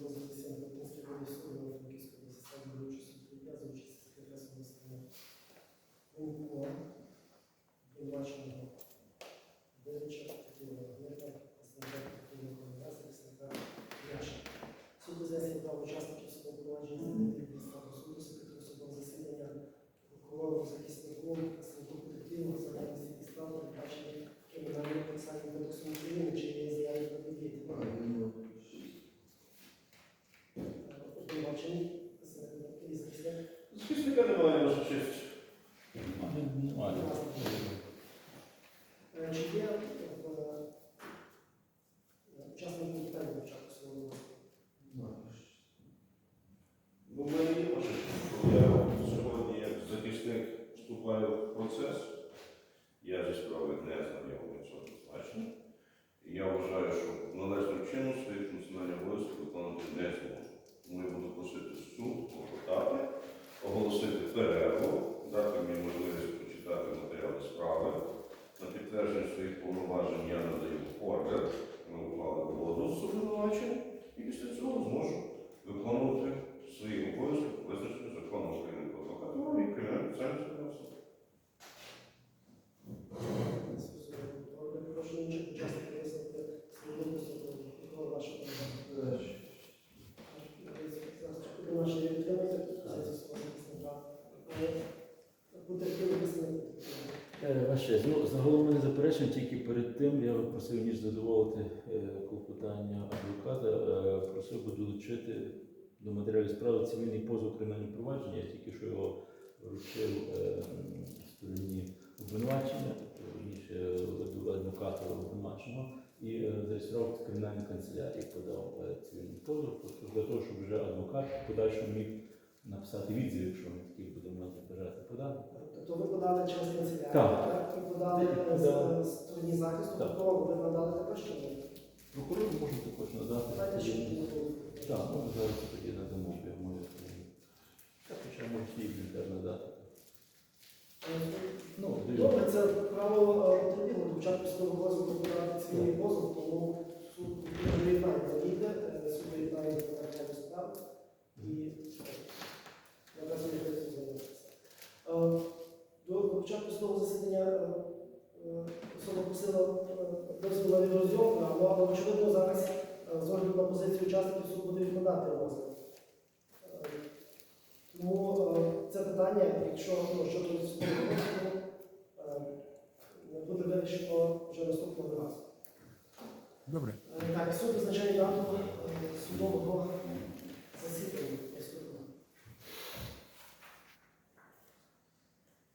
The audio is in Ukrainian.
розвитку. Обвинувачений, і захисник. Захисника немає, ваша честь. Немає. Е, Чи є е, питання на початку свого Ну, в мене є ваша честь. Я сьогодні як захисник вступаю в процес. Я зі справи не знайомий цього значно. Я вважаю, що належним чином свої функціональні обов'язки виконувати не зможу. Я буду просити суд попитати, оголосити перерву, дати мені можливість почитати матеріали справи. На підтвердження своїх повноважень я надаю ордер на ухвали доводу з обвинувачення, і після цього зможу виконувати А6. Ну, загалом ми не заперечуємо, тільки перед тим я просив, ніж задоволити е, клопотання адвоката, е, просив би долучити до матеріалів справи цивільний позов кримінального провадження, я тільки що його вручив е, стороні обвинувачення, тобто, ніж адвоката обвинуваченого, і зареєстрував кримінальну канцелярію, подав цивільний позов, тобто для того, щоб вже адвокат в подальшому міг написати відзив, якщо він такий буде мати бажати подати. Тобто ви подали через канцелярію, Так. так? І подали Так. з- з стороні захисту, Так. прокурору ви надали також чи ні? Прокурору можна також надати. Давайте ще тоді- Так, ну зараз тоді надамо прямо. Так, хоча може всі інтернет надати. Ну, Добре, це право е, потерпілого. До початку судового розгляду подати цивільний позов, тому до початку з того засідання е, е, особа просила е, дозвіл на відрозйомку, але очевидно зараз з огляду на позицію учасників суд буде відкладати розгляд. Тому це питання, якщо ну, щодо не буде вирішено вже наступного разу. Добре. Так, суд визначає дату судового.